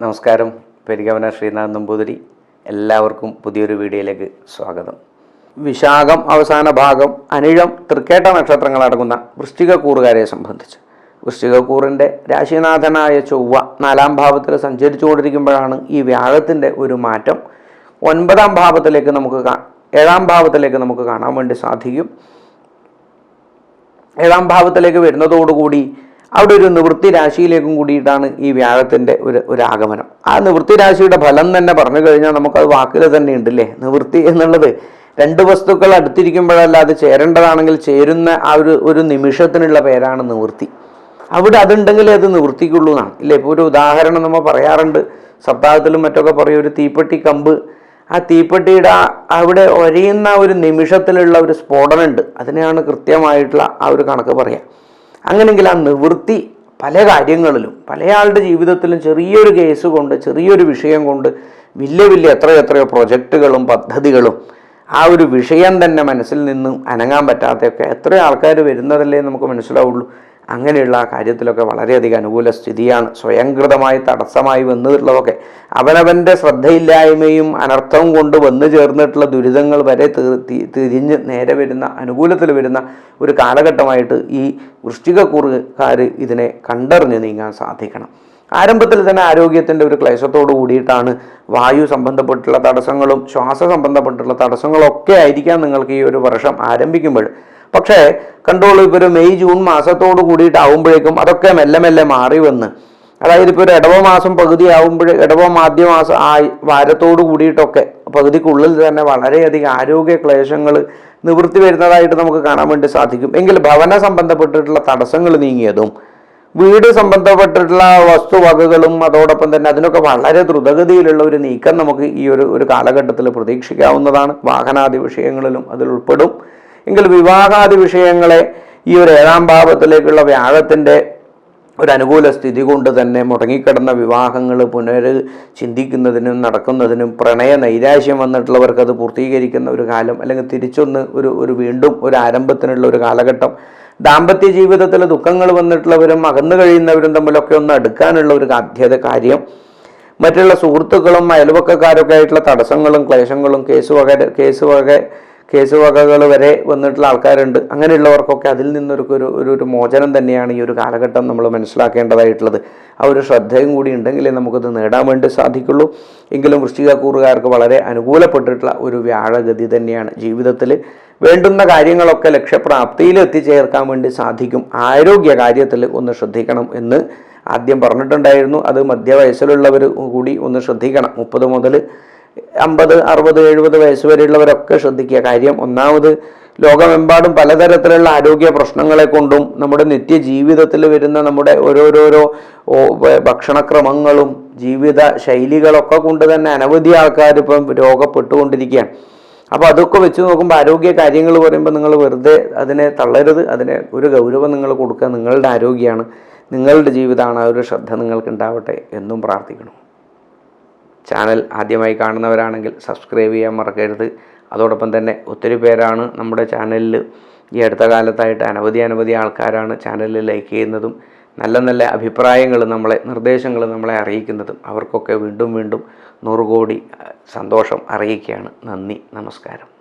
നമസ്കാരം. പെരികവന ശ്രീനാഥ് നമ്പൂതിരി. എല്ലാവർക്കും പുതിയൊരു വീഡിയോയിലേക്ക് സ്വാഗതം. വിശാഖം അവസാന ഭാഗം അനിഴം തൃക്കേട്ട നക്ഷത്രങ്ങൾ അടങ്ങുന്ന വൃശ്ചിക കൂറുകാരെ സംബന്ധിച്ച്. വൃശ്ചിക കൂറിന്റെ രാശിനാഥനായ ചൊവ്വ നാലാം ഭാവത്തിൽ സഞ്ചരിച്ചുകൊണ്ടിരിക്കുമ്പോഴാണ് ഈ വ്യാഴത്തിന്റെ ഒരു മാറ്റം. ഒൻപതാം ഭാവത്തിലേക്ക് നമുക്ക് ഏഴാം ഭാവത്തിലേക്ക് നമുക്ക് കാണാൻ വേണ്ടി സാധിക്കും. ഏഴാം ഭാവത്തിലേക്ക് വരുന്നതോടുകൂടി അവിടെ ഒരു നിവൃത്തി രാശിയിലേക്കും കൂടിയിട്ടാണ് ഈ വ്യാഴത്തിന്റെ ഒരു ഒരു ആഗമനം. ആ നിവൃത്തി രാശിയുടെ ഫലം തന്നെ പറഞ്ഞു കഴിഞ്ഞാൽ നമുക്കത് വാക്കിൽ തന്നെ ഉണ്ടല്ലേ? നിവൃത്തി എന്നുള്ളത് രണ്ട് വസ്തുക്കൾ അടുത്തിരിക്കുമ്പോഴല്ല അത് ചേരേണ്ടതാണെങ്കിൽ ചേരുന്ന ആ ഒരു ഒരു നിമിഷത്തിനുള്ള പേരാണ് നിവൃത്തി. അവിടെ അതുണ്ടെങ്കിലേ അത് നിവൃത്തിക്കുള്ളൂ എന്നാണ്. ഇല്ലേ? ഇപ്പോൾ ഒരു ഉദാഹരണം നമ്മൾ പറയാറുണ്ട്. സപ്താഹത്തിലും മറ്റൊക്കെ പറയും ഒരു തീപ്പെട്ടി കമ്പ്. ആ തീപ്പെട്ടിയുടെ അവിടെ ഒരയുന്ന ഒരു നിമിഷത്തിലുള്ള ഒരു സ്ഫോടനമുണ്ട്. അതിനെയാണ് കൃത്യമായിട്ടുള്ള ആ ഒരു കണക്ക് പറയാം. അങ്ങനെങ്കിൽ ആ നിവൃത്തി പല കാര്യങ്ങളിലും പല ആളുടെ ജീവിതത്തിലും ചെറിയൊരു കേസ് കൊണ്ട് ചെറിയൊരു വിഷയം കൊണ്ട് വലിയ വലിയ എത്രയോ എത്രയോ പ്രൊജക്റ്റുകളും പദ്ധതികളും ആ ഒരു വിഷയം തന്നെ മനസ്സിൽ നിന്നും അനങ്ങാൻ പറ്റാത്തയൊക്കെ എത്രയോ ആൾക്കാർ വരുന്നതല്ലേ നമുക്ക് മനസ്സിലാവുള്ളൂ. അങ്ങനെയുള്ള ആ കാര്യത്തിലൊക്കെ വളരെയധികം അനുകൂല സ്ഥിതിയാണ്. സ്വയംകൃതമായി തടസ്സമായി വന്നിട്ടുള്ളതൊക്കെ അവനവന്റെ ശ്രദ്ധയില്ലായ്മയും അനർത്ഥവും കൊണ്ട് വന്നു ചേർന്നിട്ടുള്ള ദുരിതങ്ങൾ വരെ തിരിഞ്ഞ് നേരെ വരുന്ന അനുകൂലത്തിൽ വരുന്ന ഒരു കാലഘട്ടമായിട്ട് ഈ വൃഷ്ടികക്കുറുകാർ ഇതിനെ കണ്ടറിഞ്ഞ് നീങ്ങാൻ സാധിക്കണം. ആരംഭത്തിൽ തന്നെ ആരോഗ്യത്തിന്റെ ഒരു ക്ലേശത്തോട് കൂടിയിട്ടാണ് വായു സംബന്ധപ്പെട്ടുള്ള തടസ്സങ്ങളും ശ്വാസ സംബന്ധപ്പെട്ടുള്ള തടസ്സങ്ങളൊക്കെ ആയിരിക്കാം നിങ്ങൾക്ക് ഈ ഒരു വർഷം ആരംഭിക്കുമ്പോൾ. പക്ഷേ കണ്ടോളൂ ഇപ്പോൾ ഒരു മെയ് ജൂൺ മാസത്തോട് കൂടിയിട്ടാവുമ്പോഴേക്കും അതൊക്കെ മെല്ലെ മെല്ലെ മാറി വന്ന്. അതായത് ഇപ്പോൾ ഒരു ഇടവ മാസം പകുതി ആവുമ്പോൾ ഇടവ മാധ്യ മാസം ആ വാരത്തോട് കൂടിയിട്ടൊക്കെ പകുതിക്കുള്ളിൽ തന്നെ വളരെയധികം ആരോഗ്യ ക്ലേശങ്ങൾ നിവൃത്തി വരുന്നതായിട്ട് നമുക്ക് കാണാൻ വേണ്ടി സാധിക്കും. എങ്കിൽ ഭവന സംബന്ധപ്പെട്ടിട്ടുള്ള തടസ്സങ്ങൾ നീങ്ങിയതും വീട് സംബന്ധപ്പെട്ടിട്ടുള്ള വസ്തുവകകളും അതോടൊപ്പം തന്നെ അതിനൊക്കെ വളരെ ദ്രുതഗതിയിലുള്ള ഒരു നീക്കം നമുക്ക് ഈ ഒരു ഒരു കാലഘട്ടത്തിൽ പ്രതീക്ഷിക്കാവുന്നതാണ്. വാഹനാദി വിഷയങ്ങളിലും അതിൽ ഉൾപ്പെടും. എങ്കിൽ വിവാഹാദി വിഷയങ്ങളെ ഈ ഒരു ഏഴാം ഭാവത്തിലേക്കുള്ള വ്യാഴത്തിന്റെ ഒരു അനുകൂല സ്ഥിതി കൊണ്ട് തന്നെ മുടങ്ങിക്കിടന്ന വിവാഹങ്ങൾ പുനർ ചിന്തിക്കുന്നതിനും നടക്കുന്നതിനും പ്രണയ നൈരാശ്യം വന്നിട്ടുള്ളവർക്ക് അത് പൂർത്തീകരിക്കുന്ന ഒരു കാലം അല്ലെങ്കിൽ തിരിച്ചൊന്ന് ഒരു ഒരു വീണ്ടും ഒരു ആരംഭത്തിനുള്ള ഒരു കാലഘട്ടം. ദാമ്പത്യ ജീവിതത്തിൽ ദുഃഖങ്ങൾ വന്നിട്ടുള്ളവരും അകന്നു കഴിയുന്നവരും തമ്മിലൊക്കെ ഒന്ന് അടുക്കാനുള്ള ഒരു സാധ്യത കാര്യം. മറ്റുള്ള സുഹൃത്തുക്കളും അയൽവക്കക്കാരൊക്കെ ആയിട്ടുള്ള തടസ്സങ്ങളും ക്ലേശങ്ങളും കേസ് വക കേസ് വക കേസ് വകകൾ വരെ വന്നിട്ടുള്ള ആൾക്കാരുണ്ട്. അങ്ങനെയുള്ളവർക്കൊക്കെ അതിൽ നിന്നൊരു ഒരു ഒരു ഒരു മോചനം തന്നെയാണ് ഈ ഒരു കാലഘട്ടം നമ്മൾ മനസ്സിലാക്കേണ്ടതായിട്ടുള്ളത്. ആ ഒരു ശ്രദ്ധയും കൂടി ഉണ്ടെങ്കിലേ നമുക്കത് നേടാൻ വേണ്ടി സാധിക്കുള്ളൂ. എങ്കിലും വൃശ്ചികക്കൂറുകാർക്ക് വളരെ അനുകൂലപ്പെട്ടിട്ടുള്ള ഒരു വ്യാഴഗതി തന്നെയാണ്. ജീവിതത്തിൽ വേണ്ടുന്ന കാര്യങ്ങളൊക്കെ ലക്ഷ്യപ്രാപ്തിയിൽ എത്തിച്ചേർക്കാൻ വേണ്ടി സാധിക്കും. ആരോഗ്യ കാര്യത്തിൽ ഒന്ന് ശ്രദ്ധിക്കണം എന്ന് ആദ്യം പറഞ്ഞിട്ടുണ്ടായിരുന്നു. അത് മധ്യവയസ്സിലുള്ളവർ കൂടി ഒന്ന് ശ്രദ്ധിക്കണം. മുപ്പത് മുതൽ അമ്പത് അറുപത് എഴുപത് വയസ്സ് വരെയുള്ളവരൊക്കെ ശ്രദ്ധിക്കുക. കാര്യം ഒന്നാമത് ലോകമെമ്പാടും പലതരത്തിലുള്ള ആരോഗ്യ പ്രശ്നങ്ങളെ കൊണ്ടും നമ്മുടെ നിത്യജീവിതത്തിൽ വരുന്ന നമ്മുടെ ഓരോരോരോ ഭക്ഷണക്രമങ്ങളും ജീവിത ശൈലികളൊക്കെ കൊണ്ട് തന്നെ അനവധി ആൾക്കാർ ഇപ്പം രോഗപ്പെട്ടുകൊണ്ടിരിക്കുകയാണ്. അപ്പോൾ അതൊക്കെ വെച്ച് നോക്കുമ്പോൾ ആരോഗ്യ കാര്യങ്ങൾ പറയുമ്പോൾ നിങ്ങൾ വെറുതെ അതിനെ തള്ളരുത്. അതിനെ ഒരു ഗൗരവം നിങ്ങൾ കൊടുക്കുക. നിങ്ങളുടെ ആരോഗ്യമാണ്. നിങ്ങളുടെ ജീവിതമാണ് ആ ഒരു ശ്രദ്ധ നിങ്ങൾക്ക് ഉണ്ടാവട്ടെ എന്നും പ്രാർത്ഥിക്കണം ചാനൽ ആദ്യമായി കാണുന്നവരാണെങ്കിൽ സബ്സ്ക്രൈബ് ചെയ്യാൻ മറക്കരുത്. അതോടൊപ്പം തന്നെ ഒത്തിരി പേരാണ് നമ്മുടെ ചാനലിൽ ഈ അടുത്ത കാലത്തായിട്ട് അനവധി അനവധി ആൾക്കാരാണ് ചാനലിൽ ലൈക്ക് ചെയ്യുന്നതും നല്ല നല്ല അഭിപ്രായങ്ങൾ നമ്മളെ നിർദ്ദേശങ്ങൾ നമ്മളെ അറിയിക്കുന്നതും അവർക്കൊക്കെ വീണ്ടും വീണ്ടും നൂറുകോടി സന്തോഷം അറിയിക്കുകയാണ്. നന്ദി നമസ്കാരം.